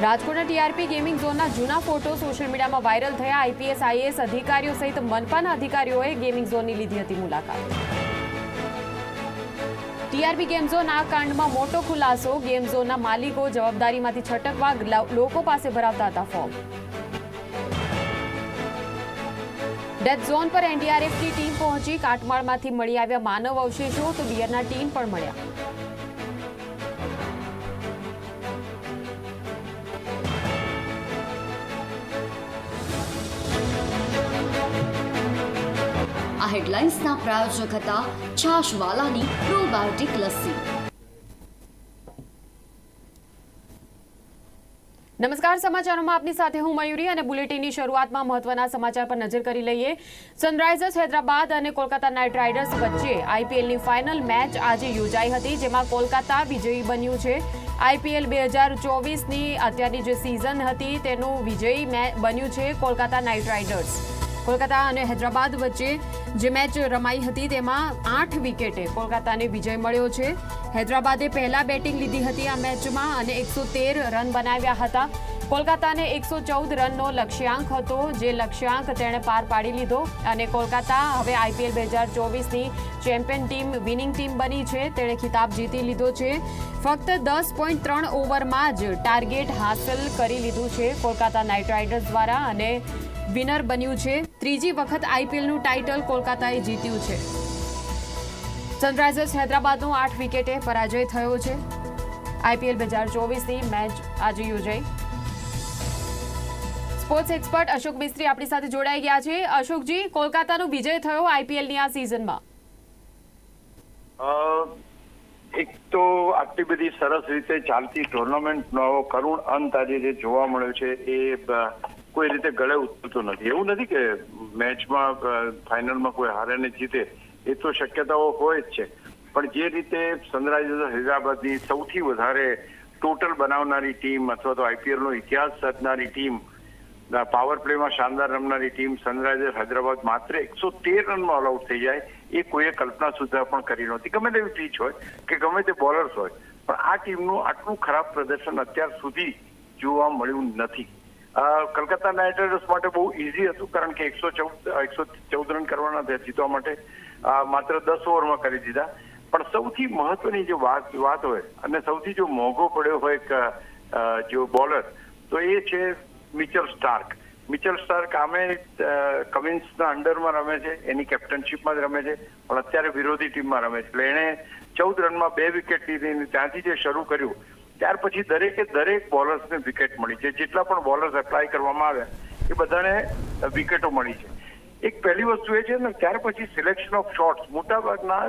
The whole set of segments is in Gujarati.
રાજકોટના ટીઆરપી ગેમિંગ ઝોનના જૂના ફોટો સોશિયલ મીડિયામાં વાયરલ થયા. આઈપીએસ, આઈએએસ અધિકારીઓ સહિત મનપાના અધિકારીઓએ ગેમિંગ ઝોનની લીધી હતી મુલાકાત. ટીઆરપી ગેમ ઝોન આ કાંડમાં મોટો ખુલાસો. ગેમ ઝોનના માલિકો જવાબદારીમાંથી છટકવા લોકો પાસે ભરાવતા હતા ફોર્મ. ડેથ ઝોન પર એનડીઆરએફની ટીમ પહોંચી. કાટમાળમાંથી મળી આવ્યા માનવ અવશેષો તો બિયરના ટીમ પણ મળ્યા. આ હેડલાઇન્સના પ્રાયોજક હતા છાશવાલાની પ્રોબાયોટિક લસ્સી. નમસ્કાર, સમાચારોમાં આપની સાથે હું મયુરી અને બુલેટિનની શરૂઆતમાં મહત્વના સમાચાર પર નજર કરી લઈએ. સનરાઇઝર્સ હૈદરાબાદ અને કોલકાતા નાઇટ રાઇડર્સ વચ્ચે આઈપીએલની ફાઇનલ મેચ આજે યોજાઈ હતી, જેમાં કોલકાતા વિજયી બન્યું છે. આઈપીએલ બે હજાર ચોવીસની અત્યારની જે સિઝન હતી, તેનું વિજયી બન્યું છે કોલકાતા નાઇટ રાઇડર્સ. કોલકાતા અને હૈદરાબાદ વચ્ચે જે મેચ રમાઈ હતી, તેમાં આઠ વિકેટે કોલકાતાને વિજય મળ્યો છે. હૈદરાબાદે પહેલા બેટિંગ લીધી હતી આ મેચમાં અને એકસો તેર રન બનાવ્યા હતા. કોલકાતાને એકસો ચૌદ રનનો લક્ષ્યાંક હતો, જે લક્ષ્યાંક તેણે પાર પાડી લીધો અને કોલકાતા હવે આઈપીએલ બે હજાર ચોવીસની ચેમ્પિયન ટીમ, વિનિંગ ટીમ બની છે. તેણે ખિતાબ જીતી લીધો છે. ફક્ત દસ પોઈન્ટ ત્રણ ઓવરમાં જ ટાર્ગેટ હાંસલ કરી લીધું છે કોલકાતા નાઇટ રાઇડર્સ દ્વારા અને વિનર બન્યું છે. ત્રીજી વખત આઈપીએલનું ટાઇટલ કોલકાતાએ જીત્યું છે. સનરાઇઝર્સ હૈદરાબાદનો આઠ વિકેટે પરાજય થયો છે. આઈપીએલ બે હજાર ચોવીસની મેચ આજે યોજાઈ. સ્પોર્ટ્સ એક્સપર્ટ અશોક મિસ્ત્રી આપણી સાથે જોડાઈ ગયા છે. અશોકજી, કોલકાતાનો વિજય થયો આઈપીએલની આ સિઝનમાં એક તો આટલી બધી સરસ રીતે ચાલતી ટુર્નામેન્ટનો કરુણ અંત આજે જે જોવા મળ્યો છે એ કોઈ રીતે ગળે ઉતરતો નથી. એવું નથી કે મેચમાં ફાઇનલમાં કોઈ હારે ને જીતે, એ તો શક્યતાઓ હોય જ છે. પણ જે રીતે સનરાઇઝર્સ હૈદરાબાદની સૌથી વધારે ટોટલ બનાવનારી ટીમ અથવા તો આઈપીએલનો ઇતિહાસ સર્જનારી ટીમ પાવર પ્લેમાં શાનદાર રમનારી ટીમ સનરાઇઝર્સ હૈદરાબાદ માત્ર એકસો તેર રનમાં ઓલ આઉટ થઈ જાય, એ કોઈએ કલ્પના સુધા પણ કરી નહોતી. ગમે તેવી પીચ હોય કે ગમે તે બોલર્સ હોય, પણ આ ટીમનું આટલું ખરાબ પ્રદર્શન અત્યાર સુધી જોવા મળ્યું નથી. કલકત્તા નાઇટ રાઇડર્સ માટે બહુ ઇઝી હતું, કારણ કે એકસો ચૌદ એકસો ચૌદ રન કરવાના હતા જીતવા માટે. માત્ર દસ ઓવરમાં કરી દીધા. પણ સૌથી મહત્વની જે વાત વાત હોય, અને સૌથી જો મોંઘો પડ્યો હોય એક જો બોલર, તો એ છે મિચલ સ્ટાર્ક. મિચલ સ્ટાર્ક આમે કમિન્સના અંડરમાં રમે છે, એની કેપ્ટનશીપમાં જ રમે છે, પણ અત્યારે વિરોધી ટીમમાં રમે છે. એટલે એણે ચૌદ રનમાં બે વિકેટ લીધી ત્યાંથી જે શરૂ કર્યું ત્યાર પછી દરેકે દરેક બોલર્સને વિકેટ મળી છે. જેટલા પણ બોલર્સ એપ્લાય કરવામાં આવ્યા, એ બધાને વિકેટો મળી છે. એક પહેલી વસ્તુ એ છે ને, ત્યાર પછી સિલેક્શન ઓફ શોટ્સ મોટાભાગના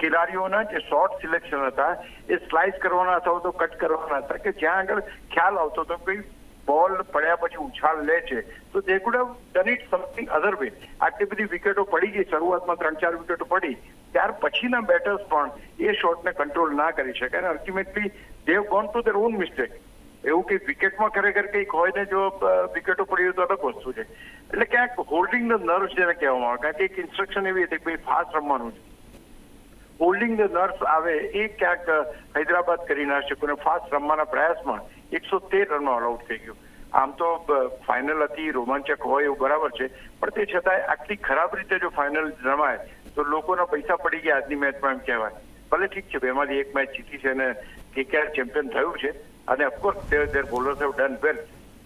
ખેલાડીઓના જે શોર્ટ સિલેક્શન હતા, એ સ્લાઇસ કરવાના હતા તો કટ કરવાના હતા કે જ્યાં આગળ ખ્યાલ આવતો હતો કે બોલ પડ્યા પછી ઉછાળ લે છે. તો they could have done it something other way આટલી બધી વિકેટો પડી ગઈ, શરૂઆતમાં ત્રણ ચાર વિકેટો પડી. ત્યાર પછીના બેટર્સ પણ એ શોટને કંટ્રોલ ના કરી શકે અને ultimately they have gone to there on mistake એવું કે વિકેટમાં ખરેખર કંઈક હોય ને જો વિકેટો પડી હોય તો અલગ વસ્તુ છે. એટલે ક્યાંક હોલ્ડિંગ ધ નર્વ જેને કહેવામાં આવે. કારણ કે એક ઇન્સ્ટ્રક્શન એવી હતી કે ભાઈ ફાસ્ટ રમવાનું છે. હોલ્ડિંગ ધ નર્સ આવે એ ક્યાંક હૈદરાબાદ કરી ના શક્યું અને ફાસ્ટ રમવાના પ્રયાસમાં એકસો તેર રનમાં ઓલ આઉટ થઈ ગયું. આમ તો ફાઇનલ હતી, રોમાંચક હોય એવું બરાબર છે. પણ તે છતાંય આટલી ખરાબ રીતે જો ફાઇનલ રમાય, તો લોકોના પૈસા પડી ગયા આજની મેચમાં એમ કહેવાય. ભલે ઠીક છે, બેમાંથી એક મેચ જીતી છે અને કેકેઆર ચેમ્પિયન થયું છે. અને of course their bowlers have done well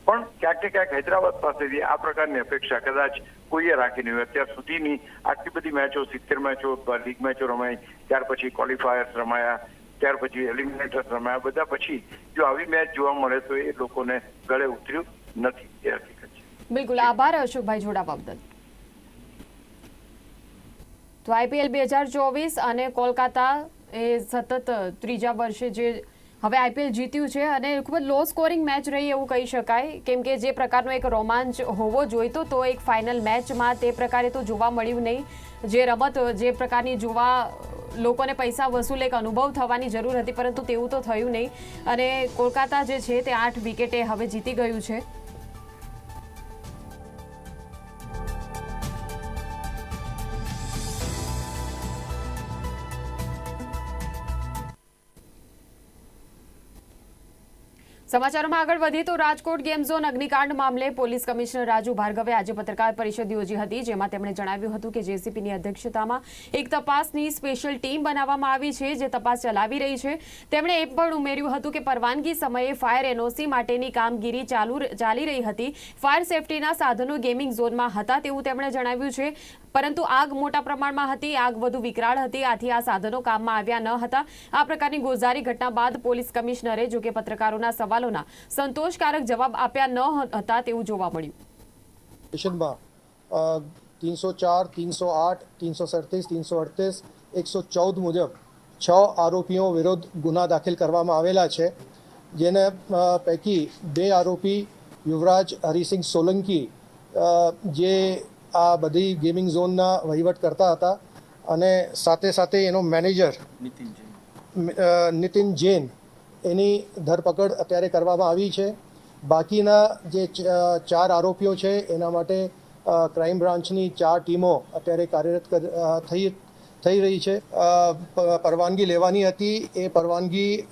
પણ ક્યાંક ને ક્યાંક હૈદરાબાદ પાસેથી આ પ્રકારની અપેક્ષા કદાચ કોઈએ રાખી નહીં અત્યાર સુધીની આટલી બધી મેચો, સિત્તેર મેચો લીગ મેચો રમાઈ, ત્યાર પછી ક્વોલિફાયર્સ રમાયા, ત્યાર પછી એલિમિનેટર્સ રમાયા, બધા પછી જો આવી મેચ જોવા મળે તો એ લોકોને ગળે ઉતર્યું નથી. એ હકીકત છે. બિલકુલ. આભાર અશોકભાઈ જોડાવા બદલ તો આઈપીએલ બે હજાર ચોવીસ અને કોલકાતા એ સતત ત્રીજા વર્ષે જે હવે આઈપીએલ જીત્યું છે અને ખૂબ જ લો સ્કોરિંગ મેચ રહી એવું કહી શકાય. કેમ કે જે પ્રકારનો એક રોમાંચ હોવો જોઈતો તો એક ફાઇનલ મેચમાં તે પ્રકારે તો જોવા મળ્યું નહીં. જે રમત, જે પ્રકારની જોવા લોકોને પૈસા વસૂલ એક અનુભવ થવાની જરૂર હતી, પરંતુ તેવું તો થયું નહીં. અને કોલકાતા જે છે તે આઠ વિકેટે હવે જીતી ગયું છે. સમાચારોમાં આગળ વધીએ તો રાજકોટ ગેમ ઝોન અગ્નિકાંડ મામલે પોલીસ કમિશનર રાજુ ભાર્ગવે આજે પત્રકાર પરિષદ યોજી હતી, જેમાં તેમણે જણાવ્યું હતું કે જેસીપીની અધ્યક્ષતામાં એક તપાસની સ્પેશિયલ ટીમ બનાવવામાં આવી છે, જે તપાસ ચલાવી રહી છે. તેમણે એ પણ ઉમેર્યું હતું કે પરવાનગી સમયે ફાયર એનઓસી માટેની કામગીરી ચાલુ ચાલી રહી હતી. ફાયર સેફટીના સાધનો ગેમિંગ ઝોનમાં હતા તેવું તેમણે જણાવ્યું છે. પરંતુ આગ મોટા પ્રમાણમાં હતી, આગ વધુ વિકરાળ હતી, આથી આ સાધનો કામમાં આવ્યા ન હતા. આ પ્રકારની ગોઝારી ઘટના બાદ પોલીસ કમિશનરે, જોકે પત્રકારોના સવાલોના સંતોષકારક જવાબ આપ્યા ન હતા તેવું જોવા મળ્યું. સ્ટેશનમાં તીનસો ચાર તીનસો આઠ ત્રણસો સડત્રીસ તીનસો અડતીસ એકસો ચૌદ મુજબ છ આરોપીઓ વિરુદ્ધ ગુના દાખલ કરવામાં આવેલા છે જેને પૈકી બે આરોપી યુવરાજ હરિસિંહ સોલંકી જે આ બધી ગેમિંગ ઝોનના વહીવટ કરતા હતા અને સાથે સાથે એનો મેનેજર નિતિન નીતિન જૈન એની ધરપકડ અત્યારે કરવામાં આવી છે. બાકીના જે ચાર આરોપીઓ છે, એના માટે ક્રાઇમ બ્રાન્ચની ચાર ટીમો અત્યારે કાર્યરત કર- થઈ થઈ રહી છે. પરવાનગી લેવાની હતી. એ પરવાનગી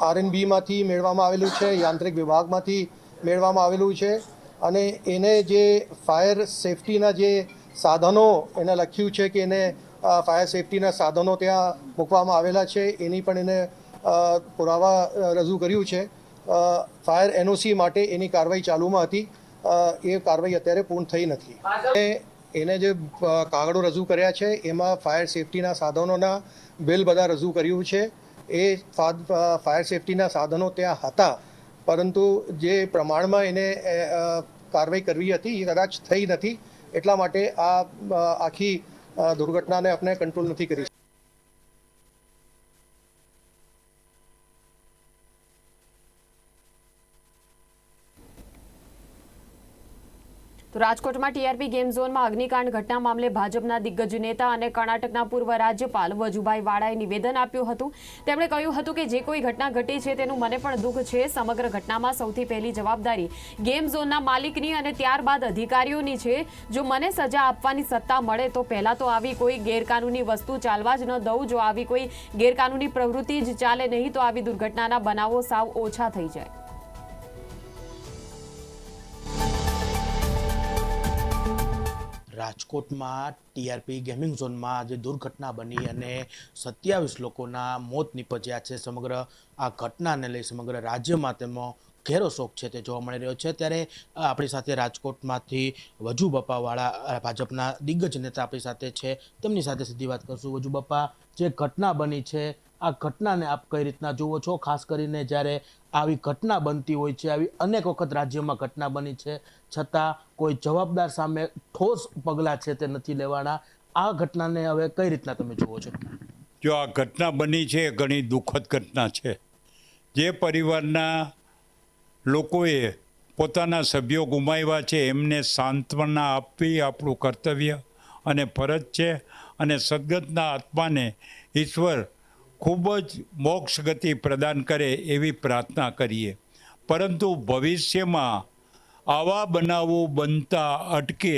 આરએનબીમાંથી મેળવવામાં આવેલું છે, યાંત્રિક વિભાગમાંથી મેળવવામાં આવેલું છે. અને એને જે ફાયર સેફટીના જે સાધનો એને લખ્યું છે કે એને ફાયર સેફટીના સાધનો ત્યાં મૂકવામાં આવેલા છે. એની પણ એને પુરાવા રજૂ કર્યું છે. ફાયર એનઓસી માટે એની કાર્યવાહી ચાલુમાં હતી. એ કાર્યવાહી અત્યારે પૂર્ણ થઈ નથી. એને જે કાગળો રજૂ કર્યા છે એમાં ફાયર સેફટીના સાધનોના બિલ બધા રજૂ કર્યું છે. એ ફાયર સેફટીના સાધનો ત્યાં હતા. પરંતુ જે પ્રમાણમાં એને કાર્યવાહી કરવી હતી એ કદાચ થઈ નથી. એટલા માટે આ આખી દુર્ઘટનાને આપણે કંટ્રોલ નથી કરી તો રાજકોટમાં ટીઆરપી ગેમ ઝોનમાં અગ્નિકાંડ ઘટના મામલે ભાજપના દિગ્ગજ નેતા અને કર્ણાટકના પૂર્વ રાજ્યપાલ વજુભાઈ વાળાએ નિવેદન આપ્યું હતું. તેમણે કહ્યું હતું કે જે કોઈ ઘટના ઘટી છે તેનું મને પણ દુઃખ છે. સમગ્ર ઘટનામાં સૌથી પહેલી જવાબદારી ગેમ ઝોનના માલિકની અને ત્યારબાદ અધિકારીઓની છે. જો મને સજા આપવાની સત્તા મળે તો પહેલાં તો આવી કોઈ ગેરકાનૂની વસ્તુ ચાલવા જ ન દઉં. જો આવી કોઈ ગેરકાનૂની પ્રવૃત્તિ જ ચાલે નહીં તો આવી દુર્ઘટનાના બનાવો સાવ ઓછા થઈ જાય. રાજકોટમાં ટીઆરપી ગેમિંગ ઝોનમાં જે દુર્ઘટના બની અને સત્યાવીસ લોકોના મોત નીપજ્યા છે. સમગ્ર આ ઘટનાને લઈ સમગ્ર રાજ્યમાં તેમાં ઘેરો શોક છે તે જોવા મળી રહ્યો છે. ત્યારે આપણી સાથે રાજકોટમાંથી વજુ બપ્પાવાળા ભાજપના દિગ્ગજ નેતા આપણી સાથે છે. તેમની સાથે સીધી વાત કરશું. વજુ બપ્પા જે ઘટના બની છે આ ઘટનાને આપ કઈ રીતના જુઓ છો? ખાસ કરીને જ્યારે આવી ઘટના બનતી હોય છે, આવી અનેક વખત રાજ્યમાં ઘટના બની છે, છતાં કોઈ જવાબદાર સામે ઠોસ પગલાં છે તે નથી લેવાના. આ ઘટનાને હવે કઈ રીતના તમે જુઓ છો? જો આ ઘટના બની છે, એ ઘણી દુઃખદ ઘટના છે. જે પરિવારના લોકોએ પોતાના સભ્યો ગુમાવ્યા છે, એમને સાંત્વના આપવી આપણું કર્તવ્ય અને ફરજ છે અને સદગતના આત્માને ઈશ્વર ખૂબ જ મોક્ષ ગતિ પ્રદાન કરે એવી પ્રાર્થના કરીએ. પરંતુ ભવિષ્યમાં આવા બનાવો બનતા અટકે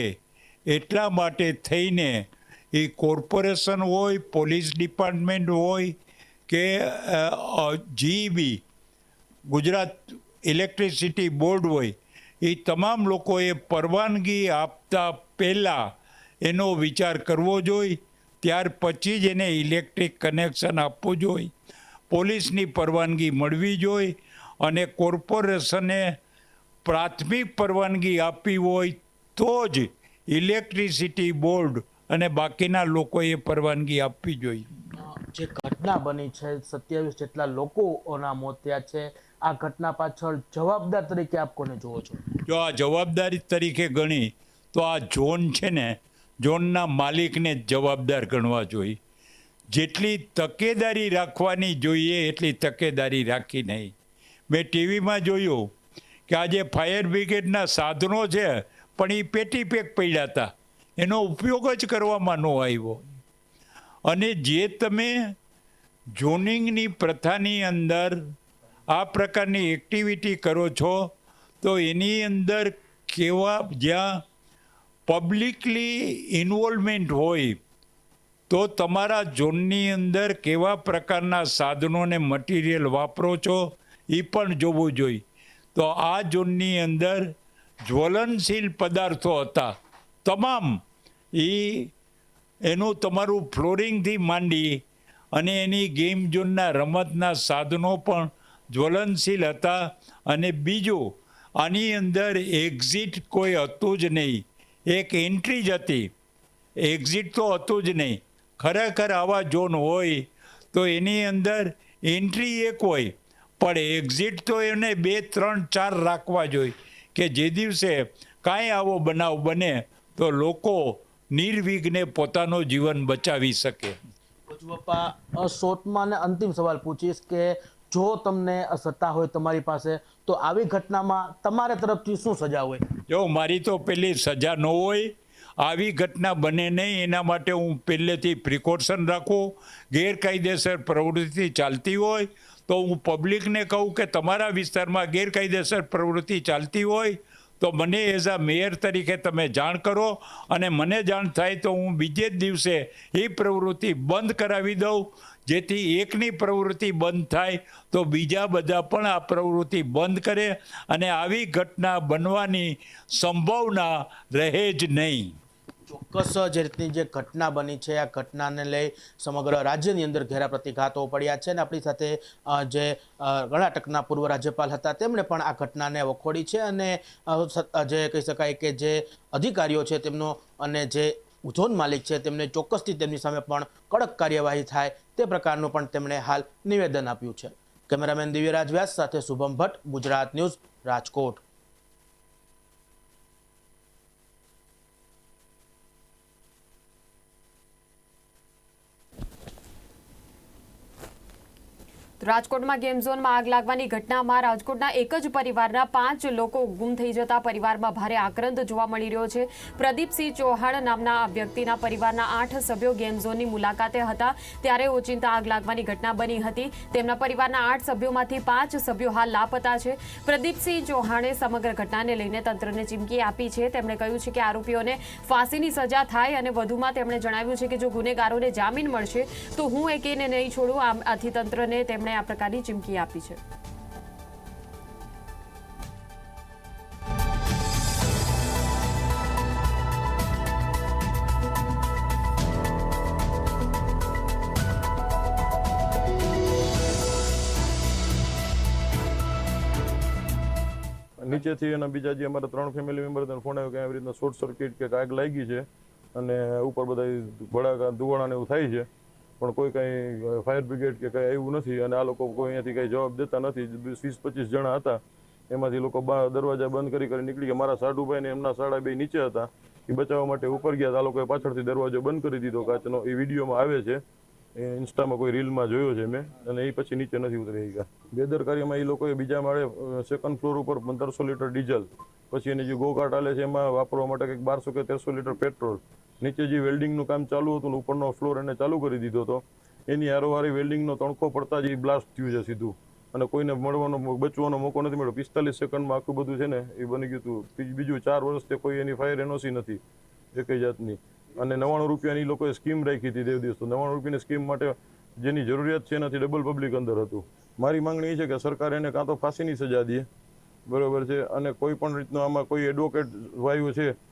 એટલા માટે થઈને એ કોર્પોરેશન હોય, પોલીસ ડિપાર્ટમેન્ટ હોય કે જીઈબી, ગુજરાત ઇલેક્ટ્રિસિટી બોર્ડ હોય, એ તમામ લોકોએ પરવાનગી આપતા પહેલાં એનો વિચાર કરવો જોઈએ. ત્યાર પછી જ એને ઇલેક્ટ્રિક કનેક્શન આપવું જોઈએ પોલીસની પરવાનગી મળવી જોઈએ અને કોર્પોરેશને પ્રાથમિક પરવાનગી આપવી હોય તો જ ઇલેક્ટ્રિસિટી બોર્ડ અને બાકીના લોકોએ પરવાનગી આપવી જોઈએ જે ઘટના બની છે સત્યાવીસ જેટલા લોકોના મોત થયા છે આ ઘટના પાછળ જવાબદાર તરીકે આપ કોને જુઓ છો? જો આ જવાબદારી તરીકે ગણી તો આ ઝોન છે ને ઝોનના માલિકને જવાબદાર ગણવા જોઈએ. જેટલી તકેદારી રાખવાની જોઈએ, એટલી તકેદારી રાખી નહીં. મેં ટીવીમાં જોયું કે આજે ફાયર બ્રિગેડના સાધનો છે, પણ એ પેટી પેક પડ્યા હતા. એનો ઉપયોગ જ કરવામાં ન આવ્યો. અને જે તમે ઝોનિંગની પ્રથાની અંદર આ પ્રકારની એક્ટિવિટી કરો છો, તો એની અંદર કેવા જ્યાં પબ્લિકલી ઇન્વોલ્વમેન્ટ હોય, તો તમારા ઝોનની અંદર કેવા પ્રકારના સાધનોને મટીરિયલ વાપરો છો, એ પણ જોવું જોઈએ. તો આ ઝોનની અંદર જ્વલનશીલ પદાર્થો હતા. તમામ એ એનું તમારું ફ્લોરિંગથી માંડી અને એની ગેમ ઝોનના રમતના સાધનો પણ જ્વલનશીલ હતા. અને બીજું, આની અંદર એક્ઝિટ કોઈ હતું જ નહીં. એક એન્ટ્રી જ હતી. એક્ઝિટ તો હતું જ નહીં. ખરેખર આવા ઝોન હોય તો એની અંદર એન્ટ્રી એક હોય. પણ એક્ઝિટ તો એને બે, ત્રણ, ચાર રાખવા જોઈએ કે જે દિવસે કાંઈ આવો બનાવ બને તો લોકો નિર્વિઘ્ને પોતાનું જીવન બચાવી શકે. શોર્ટમાં અંતિમ સવાલ પૂછીશ કે જો તમને સત્તા હોય તમારી પાસે, તો આવી ઘટનામાં તમારા તરફથી શું સજા હોય? જો મારી તો પેલી સજા ન હોય, આવી ઘટના બને નહીં, એના માટે હું પહેલેથી પ્રિકોશન રાખું. ગેરકાયદેસર પ્રવૃત્તિ ચાલતી હોય, તો હું પબ્લિકને કહું કે તમારા વિસ્તારમાં ગેરકાયદેસર પ્રવૃત્તિ ચાલતી હોય, તો મને એઝ અ મેયર તરીકે તમે જાણ કરો અને મને જાણ થાય તો હું બીજે જ દિવસે એ પ્રવૃત્તિ બંધ કરાવી દઉં. જેથી એકની પ્રવૃત્તિ બંધ થાય, તો બીજા બધા પણ આ પ્રવૃત્તિ બંધ કરે અને આવી ઘટના બનવાની સંભાવના રહે જ નહીં. ચોક્કસ જે રીતની જે ઘટના બની છે, આ ઘટનાને લઈ સમગ્ર રાજ્યની અંદર ઘેરા પ્રતિઘાતો પડ્યા છે અને આપણી સાથે જે કર્ણાટકના પૂર્વ રાજ્યપાલ હતા, તેમણે પણ આ ઘટનાને વખોડી છે અને જે કહી શકાય કે જે અધિકારીઓ છે તેમનો અને જે ઝોન માલિક છે, તેમને ચોક્કસથી તેમની સામે પણ કડક કાર્યવાહી થાય તે પ્રકારનું પણ તેમણે હાલ નિવેદન આપ્યું છે. કેમેરામેન દિવ્યરાજ વ્યાસ સાથે શુભમ ભટ્ટ, ગુજરાત ન્યૂઝ, રાજકોટ. રાજકોટમાં ગેમ ઝોનમાં આગ લાગવાની ઘટનામાં રાજકોટના એક જ પરિવારના પાંચ લોકો ગુમ થઈ જતા પરિવારમાં ભારે આક્રંદ જોવા મળી રહ્યો છે. પ્રદીપસિંહ ચૌહાણ નામના વ્યક્તિના પરિવારના આઠ સભ્યો ગેમ ઝોનની મુલાકાતે હતા. ત્યારે ઓચિંતા આગ લાગવાની ઘટના બની હતી. તેમના પરિવારના આઠ સભ્યોમાંથી પાંચ સભ્યો હાલ લાપતા છે. પ્રદીપસિંહ ચૌહાણે સમગ્ર ઘટનાને લઈને તંત્રને ચીમકી આપી છે. તેમણે કહ્યું છે કે આરોપીઓને ફાંસીની સજા થાય અને વધુમાં તેમણે જણાવ્યું છે કે જો ગુનેગારોને જામીન મળશે, તો હું એકેયને નહીં છોડું. આથી તંત્રને તેમણે આ પ્રકારની ચીમકી આપી છે. નીચેથી અને બીજા જે અમારા ત્રણ ફેમિલી મેમ્બર ફોન આવ્યો કે આવી રીતના શોર્ટ સર્કિટ કે આગ લાગી છે અને ઉપર બધા ભડાકા, ધુવાણા ને એવું થાય છે. પણ કોઈ કંઈ ફાયર બ્રિગેડ કે કંઈ આવ્યું નથી અને આ લોકો કોઈ અહીંયાથી કંઈ જવાબ દેતા નથી. વીસ પચીસ જણા હતા. એમાંથી લોકો બા દરવાજા બંધ કરી કરી નીકળી ગયા. મારા સાઢુભાઈ ને એમના સાડા બે નીચે હતા. એ બચાવવા માટે ઉપર ગયા. આ લોકોએ પાછળથી દરવાજો બંધ કરી દીધો. કાચનો. એ વિડીયોમાં આવે છે. એ ઇન્સ્ટામાં કોઈ રીલમાં જોયો છે મેં. અને એ પછી નીચે નથી ઉતરી ગયા. બેદરકારીમાં એ લોકોએ બીજા માળે સેકન્ડ ફ્લોર ઉપર પંદરસો લીટર ડીઝલ. પછી એની જે ગોકાટ આલે છે એમાં વાપરવા માટે કંઈક બારસો કે તેરસો લીટર પેટ્રોલ. નીચે જે વેલ્ડિંગનું કામ ચાલુ હતું ઉપરનો ફ્લોર એને ચાલુ કરી દીધો હતો. એની હારોહારી વેલ્ડિંગનો તણખો પડતા જ એ બ્લાસ્ટ થયું છે સીધું. અને કોઈને મળવાનો, બચવાનો મોકો નથી મળ્યો. પિસ્તાલીસ સેકન્ડમાં આખું બધું છે ને એ બની ગયું હતું. બીજું- ચાર વર્ષથી કોઈ એની ફાયર એનઓસી નથી, એકેય જાતની. અને નવ્વાણું રૂપિયાની લોકોએ સ્કીમ રાખી હતી દેવ દિવસ. તો નવ્વાણું રૂપિયાની સ્કીમ માટે જેની જરૂરિયાત છે એનાથી ડબલ પબ્લિક અંદર હતું. મારી માંગણી એ છે કે સરકાર એને કાં તો ફાંસીની સજા દે. બરાબર છે. અને કોઈ પણ રીતનો આમાં કોઈ એડવોકેટ વાયુ છે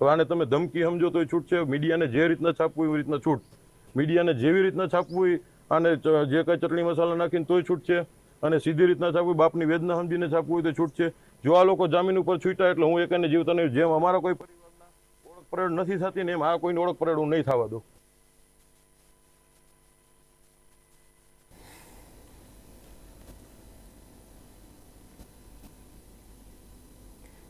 હવે આને તમે ધમકી સમજો તો છૂટ છે મીડિયાને જે રીતના છાપવું એવી રીતના છૂટ. મીડિયાને જેવી રીતના છાપવું હોય આને જે કાંઈ ચટણી મસાલા નાખીને તોય છૂટ છે અને સીધી રીતના છાપવું, બાપની વેદના સમજીને છાપવું હોય તો છૂટ છે જો આ લોકો જામીન ઉપર છૂટ્યા એટલે હું એકને જીવતા નહીં જેમ અમારા કોઈ પરિવારના ઓળખ પરેડ નથી થતી ને એમ આ કોઈની ઓળખ પરેડ હું નહીં થવા દઉં.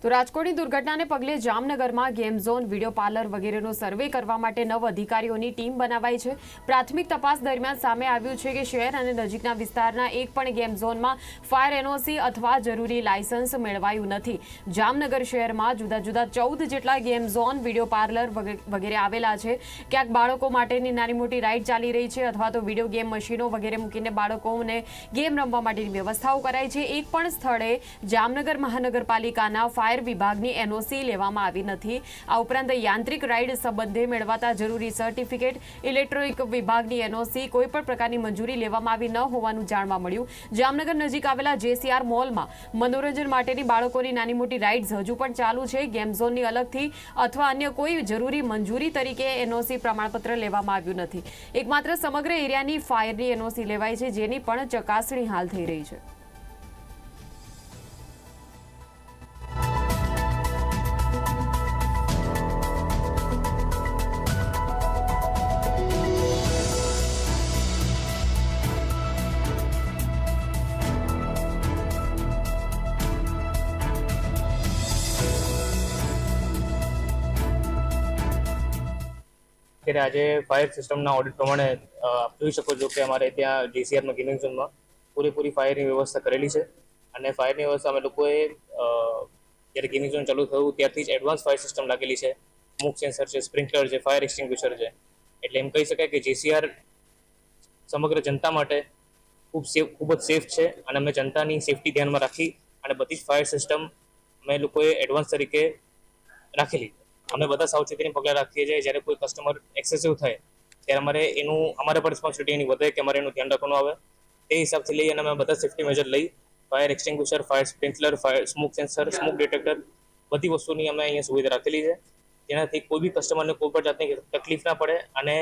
રાજકોટની દુર્ઘટનાને પગલે જામનગરમાં ગેમ ઝોન, વીડિયો પાર્લર વગેરેનો સર્વે કરવા માટે નવ અધિકારીઓની ટીમ બનાવાઈ છે. પ્રાથમિક તપાસ દરમિયાન સામે આવ્યું છે કે શહેર અને નજીકના વિસ્તારના એક પણ ગેમ ઝોનમાં ફાયર એનઓસી અથવા જરૂરી લાયસન્સ મેળવાયું નથી. જામનગર શહેરમાં જુદા જુદા ચૌદ જેટલા ગેમ ઝોન, વીડિયો પાર્લર વગે- વગેરે આવેલા છે. ક્યાંક બાળકો માટેની નાની મોટી રાઇડ ચાલી રહી છે અથવા તો વીડિયો ગેમ મશીનો વગેરે મૂકીને બાળકોને ગેમ રમવા માટેની વ્યવસ્થાઓ કરાઈ છે. એક પણ સ્થળે જામનગર મહાનગરપાલિકાના ફાયર વિભાગની એનઓસી લેવામાં આવી નથી. આ ઉપરાંત યાંત્રિક રાઇડ સંબંધે મેળવાતા જરૂરી સર્ટિફિકેટ, ઇલેક્ટ્રોનિક વિભાગની એનઓસી કોઈપણ પ્રકારની મંજૂરી લેવામાં આવી ન હોવાનું જાણવા મળ્યું. જામનગર નજીક આવેલા જેસીઆર મોલમાં મનોરંજન માટેની બાળકોની નાની મોટી રાઇડ્સ હજુ પણ ચાલુ છે. ગેમ ઝોનની અલગથી અથવા અન્ય કોઈ જરૂરી મંજૂરી તરીકે એનઓસી પ્રમાણપત્ર લેવામાં આવ્યું નથી. એકમાત્ર સમગ્ર એરિયાની ફાયરની એનઓસી લેવાય છે, જેની પણ ચકાસણી હાલ થઈ રહી છે. અત્યારે આજે ફાયર સિસ્ટમના ઓડિટ પ્રમાણે આપ જોઈ શકો છો કે અમારે ત્યાં જીસીઆરમાં ગેમિંગ ઝોનમાં પૂરેપૂરી ફાયરની વ્યવસ્થા કરેલી છે. અને ફાયરની વ્યવસ્થા અમે લોકોએ જ્યારે ગેમિંગ ઝોન ચાલુ થયું ત્યારથી જ એડવાન્સ ફાયર સિસ્ટમ લાગેલી છે. અમુક સેન્સર છે સ્પ્રિંકલર છે ફાયર એક્સટિંગ્વિશર છે. એટલે એમ કહી શકાય કે જીસીઆર સમગ્ર જનતા માટે ખૂબ સેફ ખૂબ જ સેફ છે અને અમે જનતાની સેફટી ધ્યાનમાં રાખી અને બધી જ ફાયર સિસ્ટમ અમે લોકોએ એડવાન્સ તરીકે રાખેલી. અમે બધા સાવચેતીની પગલાં રાખીએ છીએ. જ્યારે કોઈ કસ્ટમર એક્સેસિવ થાય, ત્યારે અમારે એનું, અમારે પણ રિસ્પોન્સિબિલિટી એની વધે કે અમારે એનું ધ્યાન રાખવાનું આવે. તે હિસાબથી લઈ અને અમે બધા સેફ્ટી મેજર લઈ. Fire extinguisher fire sprinkler fire smoke sensor smoke detector બધી વસ્તુની અમે અહીંયા સુવિધા રાખેલી છે. જેનાથી કોઈ બી કસ્ટમરને કોઈ પણ જાતની તકલીફ ના પડે અને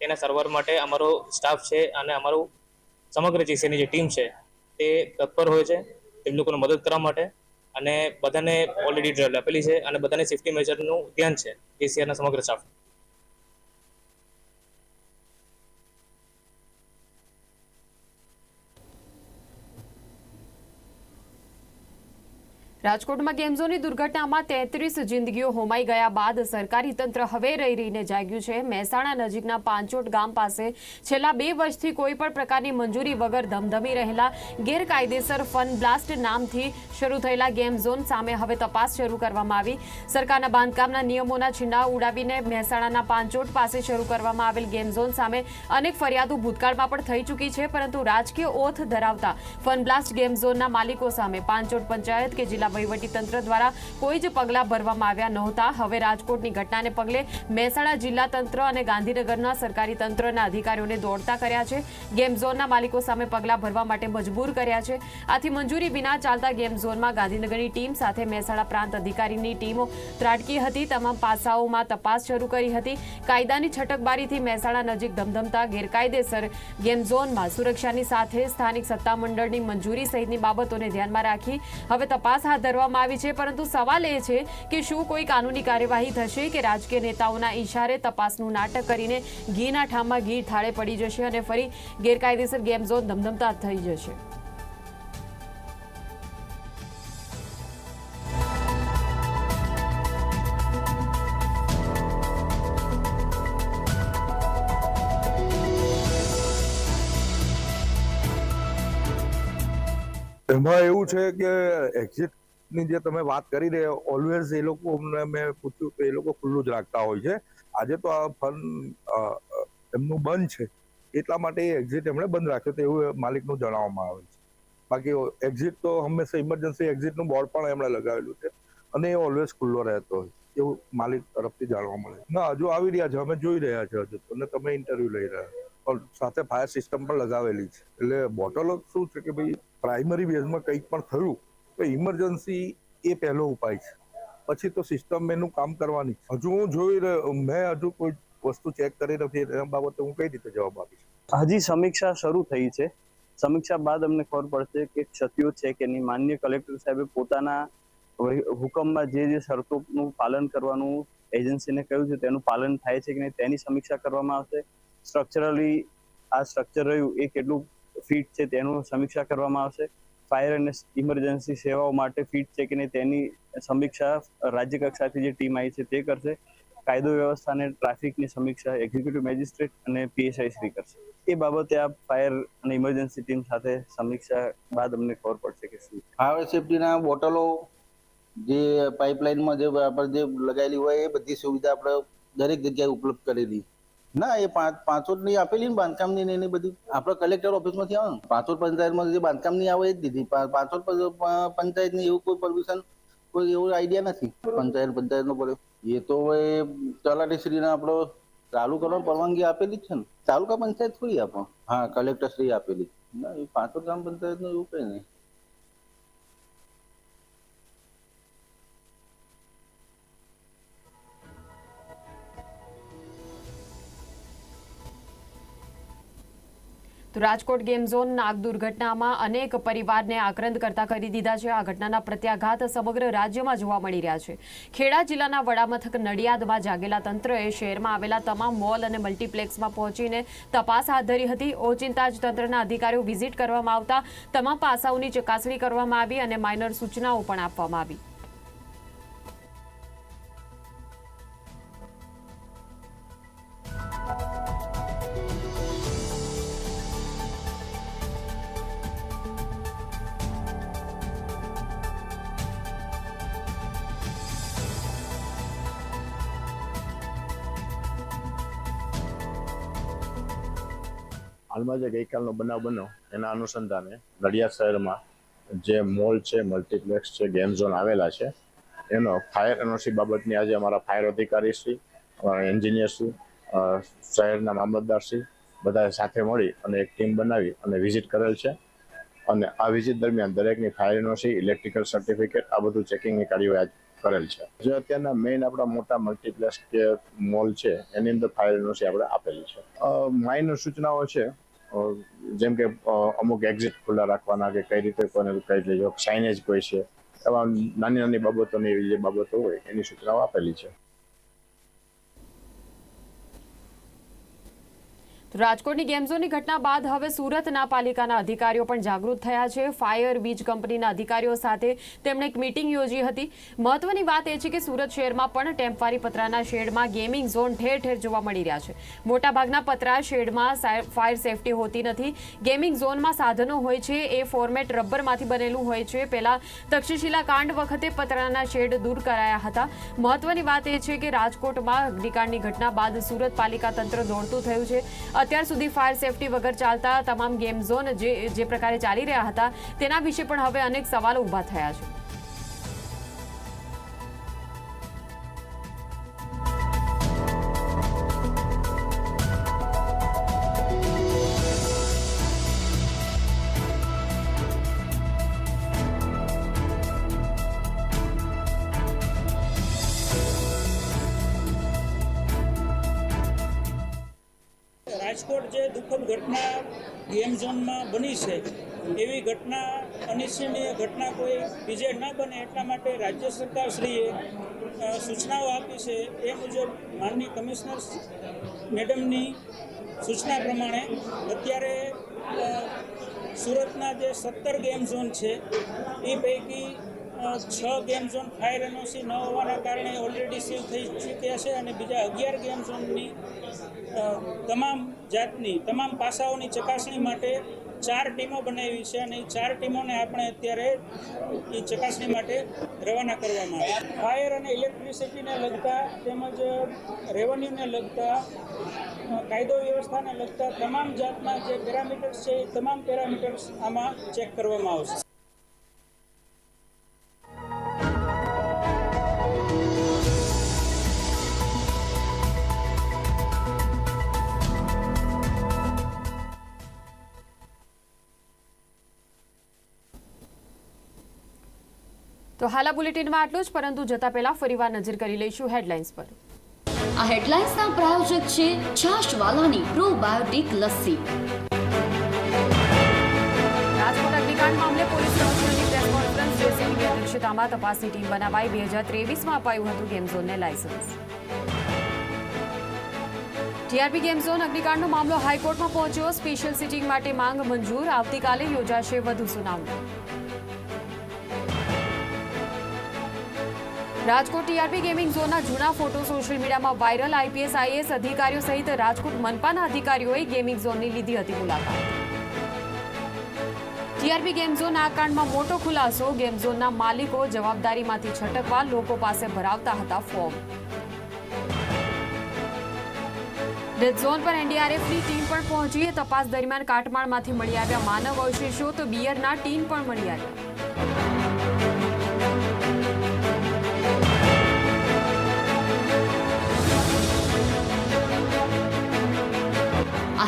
તેના સારવાર માટે અમારો સ્ટાફ છે અને અમારું સમગ્ર જેસીની જે ટીમ છે, તે તત્પર હોય છે. તેમ લોકોને મદદ કરવા માટે અને બધાને ઓલરેડી ડ્રિલ આપેલી છે અને બધાને સેફ્ટી મેજરનું ધ્યાન છે કેસીઆરના સમગ્ર સ્ટાફ રાજકોટમાં ગેમઝોનની દુર્ઘટનામાં તેત્રીસ જિંદગીઓ હોમાઈ ગયા બાદ સરકારી તંત્ર હવે રહી રહીને જાગ્યું છે. મહેસાણા નજીકના પાંચોટ ગામ પાસે છેલ્લા બે વર્ષથી કોઈ પણ પ્રકારની મંજૂરી વગર ધમધમી રહેલા ગેરકાયદેસર ફન બ્લાસ્ટ નામથી શરૂ થયેલા ગેમ ઝોન સામે હવે તપાસ શરૂ કરવામાં આવી. સરકારના બાંધકામના નિયમોના છીંડા ઉડાવીને મહેસાણાના પાંચોટ પાસે શરૂ કરવામાં આવેલ ગેમ ઝોન સામે અનેક ફરિયાદો ભૂતકાળમાં પણ થઈ ચૂકી છે, પરંતુ રાજકીય ઓથ ધરાવતા ફન બ્લાસ્ટ ગેમ ઝોનના માલિકો સામે પાંચોટ પંચાયત કે જિલ્લા વહીવટીતંત્ર દ્વારા કોઈ જ પગલાં ભરવામાં આવ્યા નહોતા. હવે રાજકોટની ઘટનાને પગલે મહેસાણા જિલ્લા તંત્ર અને ગાંધીનગરના સરકારી તંત્રના અધિકારીઓને દોડતા કર્યા છે. ગેમ ઝોનના માલિકો સામે પગલાં ભરવા માટે મજબૂર કર્યા છે. આથી મંજૂરી વિના ચાલતા ગેમ ઝોનમાં ગાંધીનગરની ટીમ સાથે મહેસાણા પ્રાંત અધિકારીની ટીમો ત્રાટકી હતી. તમામ પાસાઓમાં તપાસ શરૂ કરી હતી. કાયદાની છટકબારીથી મહેસાણા નજીક ધમધમતા ગેરકાયદેસર ગેમ ઝોનમાં સુરક્ષાની સાથે સ્થાનિક સત્તામંડળની મંજૂરી સહિતની બાબતોને ધ્યાનમાં રાખી હવે તપાસ હાથ ધરવામાં આવી છે, પરંતુ સવાલ એ છે કે શું કોઈ કાનૂની કાર્યવાહી થશે કે રાજકીય નેતાઓના ઈશારે તપાસનું નાટક કરીને ઘીના ઠામમાં ઘી થાળે પડી જશે અને ફરી ગેરકાયદેસર ગેમ ઝોન ધમધમતા થઈ જશે? એમાં એવું છે કે એક્ઝિટની જે તમે વાત કરી રહ્યા ઓલવેઝ એ લોકો અમને મેં પૂછ્યું કે એ લોકો ખુલ્લું જ રાખતા હોય છે. આજે તો આ ફન એમનું બંધ છે. એટલા માટે એક્ઝિટ એમણે બંધ રાખ્યો તો એવું માલિકનું જણાવવામાં આવે છે. બાકી એક્ઝિટ તો હંમેશા ઇમરજન્સી એક્ઝિટનું બોર્ડ પણ એમણે લગાવેલું છે અને એ ઓલવેઝ ખુલ્લો રહેતો હોય. એવું માલિક તરફથી જાણવા મળે ના, હજુ આવી રહ્યા છે. અમે જોઈ રહ્યા છે હજુ અને તમે ઇન્ટરવ્યુ લઈ રહ્યા પણ સાથે ફાયર સિસ્ટમ પણ લગાવેલી છે. એટલે બોટલો શું છે કે ભાઈ પ્રાઇમરી બેઝમાં કંઈક પણ થયું તો ઇમરજન્સી એ પહેલો ઉપાય છે. પછી તો સિસ્ટમ એનું કામ કરવાની. હજુ હું જોઈ રહ્યો, મેં હજુ કોઈ વસ્તુ ચેક કરી નથી એના બાબતે હું કઈ રીતે જવાબ આપીશ? હજી સમીક્ષા શરૂ થઈ છે. સમીક્ષા બાદ અમને ખબર પડશે કે ક્ષતિઓ છે કે નહીં. માન્ય કલેક્ટર સાહેબે પોતાના હુકમમાં જે જે શરતોનું પાલન કરવાનું એજન્સીને કહ્યું છે, તેનું પાલન થાય છે કે નહીં, તેની સમીક્ષા કરવામાં આવશે. સ્ટ્રક્ચરલી આ સ્ટ્રક્ચર રહ્યું, એ કેટલું ફિટ છે તેનું સમીક્ષા કરવામાં આવશે. ફાયર અને ઇમરજન્સી સેવાઓ માટે ફિટ છે કે નહીં તેની સમીક્ષા રાજ્ય કક્ષાથી જે ટીમ આવી છે તે કરશે. કાયદો વ્યવસ્થા અને ટ્રાફિકની સમીક્ષા એક્ઝિક્યુટિવ મેજિસ્ટ્રેટ અને પીએસઆઈ શ્રી કરશે. એ બાબતે આ ફાયર અને ઇમરજન્સી ટીમ સાથે સમીક્ષા બાદ અમને ખબર પડશે કે શું. ફાયર સેફટીના બોટલો જે પાઇપલાઇનમાં જે આપણે જે લગાવેલી હોય એ બધી સુવિધા આપણે દરેક જગ્યાએ ઉપલબ્ધ કરેલી. ના, એ પાંચ પાંચોટની આપેલી ને બાંધકામની ને એની બધી આપડે કલેક્ટર ઓફિસમાંથી આવે ને. પંચાયત પંચાયતમાં જે બાંધકામની આવે એ જ દીધી. પા- પંચાયત પંચાયતની એવું કોઈ પરમિશન કોઈ એવો આઈડિયા નથી. પંચાયત પંચાયત નો પડે એ તો હવે તલાટી શ્રીને આપણો ચાલુ કરવાની પરવાનગી આપેલી જ છે ને. તાલુકા પંચાયત થોડી આપો. હા કલેક્ટર શ્રી આપેલી. ના, એ પાંચોટ ગ્રામ પંચાયતનું એવું કઈ નહીં. રાજકોટ ગેમ ઝોન આગ દુર્ઘટનામાં અનેક પરિવારને આક્રંદ કરતા કરી દીધા છે. આ ઘટનાના પ્રત્યાઘાત સમગ્ર રાજ્યમાં જોવા મળી રહ્યા છે. ખેડા જિલ્લાના વડામથક નડિયાદમાં જાગેલા તંત્રએ શહેરમાં આવેલા તમામ મોલ અને મલ્ટીપ્લેક્સમાં પહોંચીને તપાસ હાથ ધરી હતી. ઓચિંતા જ તંત્રના અધિકારીઓ વિઝિટ કરવામાં આવતા. તમામ પાસાઓની ચકાસણી કરવામાં આવી અને માઇનર સૂચનાઓ પણ આપવામાં આવી. હાલમાં જે ગઈકાલનો બનાવ બન્યો, એના અનુસંધાને નડિયાદ શહેરમાં જે મોલ છે, મલ્ટીપ્લેક્સ છે, ગેમ ઝોન આવેલા છે, એનો ફાયર એનઓસી બાબતની આજે અમારા ફાયર અધિકારી શ્રી એન્જિનિયર શ્રી શહેરના મામલતદાર શ્રી બધા સાથે મળી અને એક ટીમ બનાવી અને વિઝિટ કરેલ છે. અને આ વિઝિટ દરમિયાન દરેકની ફાયર એનઓસી, ઇલેક્ટ્રિકલ સર્ટિફિકેટ, આ બધું ચેકિંગની કાર્યવાહી કરેલ છે. જે અત્યારના મેઇન આપણા મોટા મલ્ટીપ્લેક્સ કે મોલ છે, એની અંદર ફાયર એનઓસી આપણે આપેલી છે. માઇનર સૂચનાઓ છે જેમ કે અમુક એક્ઝિટ ખુલ્લા રાખવાના કે કઈ રીતે કોને કઈ લેજો સાઇનેજ કોઈ છે, એવા નાની નાની બાબતોની એવી જે બાબતો હોય, એની સૂચનાઓ આપેલી છે. રાજકોટની ગેમ ઝોનની ઘટના બાદ હવે સુરતના પાલિકાના અધિકારીઓ પણ જાગૃત થયા છે. ફાયર વીજ કંપનીના અધિકારીઓ સાથે તેમણે એક મિટિંગ યોજી હતી. મહત્વની વાત એ છે કે સુરત શહેરમાં પણ ટેમ્પવારી પતરાના શેડમાં ગેમિંગ ઝોન ઠેર ઠેર જોવા મળી રહ્યા છે. મોટાભાગના પતરા શેડમાં ફાયર સેફટી હોતી નથી. ગેમિંગ ઝોનમાં સાધનો હોય છે, એ ફોર્મેટ રબરમાંથી બનેલું હોય છે. પહેલાં તક્ષશિલા કાંડ વખતે પતરાના શેડ દૂર કરાયા હતા. મહત્વની વાત એ છે કે રાજકોટમાં અગ્નિકાંડની ઘટના બાદ સુરત પાલિકા તંત્ર દોડતું થયું છે. અત્યાર સુધી ફાયર સેફટી વગર ચાલતા તમામ ગેમ ઝોન જે જે પ્રકારે ચાલી રહ્યા હતા, તેના વિશે પણ હવે અનેક સવાલો ઊભા થયા છે. અનિચ્છનીય ઘટના કોઈ બીજે ન બને એટલા માટે રાજ્ય સરકારશ્રીએ સૂચનાઓ આપી છે. એ મુજબ માનનીય કમિશનર મેડમની સૂચના પ્રમાણે અત્યારે સુરતના જે સત્તર ગેમ ઝોન છે, એ પૈકી છ ગેમ ઝોન ફાયર એનઓસી ન હોવાના કારણે ઓલરેડી સીલ થઈ ચૂક્યા છે અને બીજા અગિયાર ગેમ ઝોનની તમામ જાતની, તમામ પાસાઓની ચકાસણી માટે ચાર ટીમો બનાવી છે અને એ ચાર ટીમોને આપણે અત્યારે એ ચકાસણી માટે રવાના કરવામાં આવી ફાયર અને ઇલેક્ટ્રિસિટીને લગતા તેમજ રેવન્યુને લગતા કાયદો વ્યવસ્થાને લગતા તમામ જાતના જે પેરામીટર્સ છે એ તમામ પેરામીટર્સ આમાં ચેક કરવામાં આવશે. તો હાલ બુલેટિનમાં આટલું જ પરંતુ જતા પહેલા ફરીવાર નજર કરી લઈશું હેડલાઇન્સ પર. આ હેડલાઇન્સના પ્રાયોજક છે છાશવાલાની પ્રોબાયોટિક લસ્સી. રાજકોટ અગ્નિકાંડ મામલે પોલીસ કમિશનરની પ્રેસ કોન્ફરન્સ જેસીબીની અધ્યક્ષતામાં તપાસની ટીમ બનાવાઈ બે હજાર ત્રેવીસમાં અપાયું હતું ગેમ ઝોનને લાયસન્સ. ટીઆરપી ગેમ ઝોન અગ્નિકાંડનો મામલો હાઈકોર્ટમાં પહોંચ્યો. સ્પેશિયલ સિટિંગ માટે માંગ મંજૂર. આવતીકાલે યોજાશે વધુ સુનાવણી. રાજકોટ ટીઆરપી ગેમિંગ ઝોનના જૂના ફોટો સોશિયલ મીડિયામાં વાયરલ. આઈપીએસ, આઈએએસ અધિકારીઓ સહિત રાજકોટ મનપાના અધિકારીઓએ ગેમિંગ ઝોનની લીધી હતી મુલાકાત. ટીઆરપી ગેમ ઝોન આ કાંડમાં મોટો ખુલાસો. ગેમ ઝોનના માલિકો જવાબદારીમાંથી છટકવા લોકો પાસે ભરાવતા હતા ફોર્મ. ડેથ ઝોન પર એનડીઆરએફની ટીમ પણ પહોંચી. તપાસ દરમિયાન કાટમાળમાંથી મળી આવ્યા માનવ અવશેષો તો બિયરના ટીમ પણ મળી આવ્યા.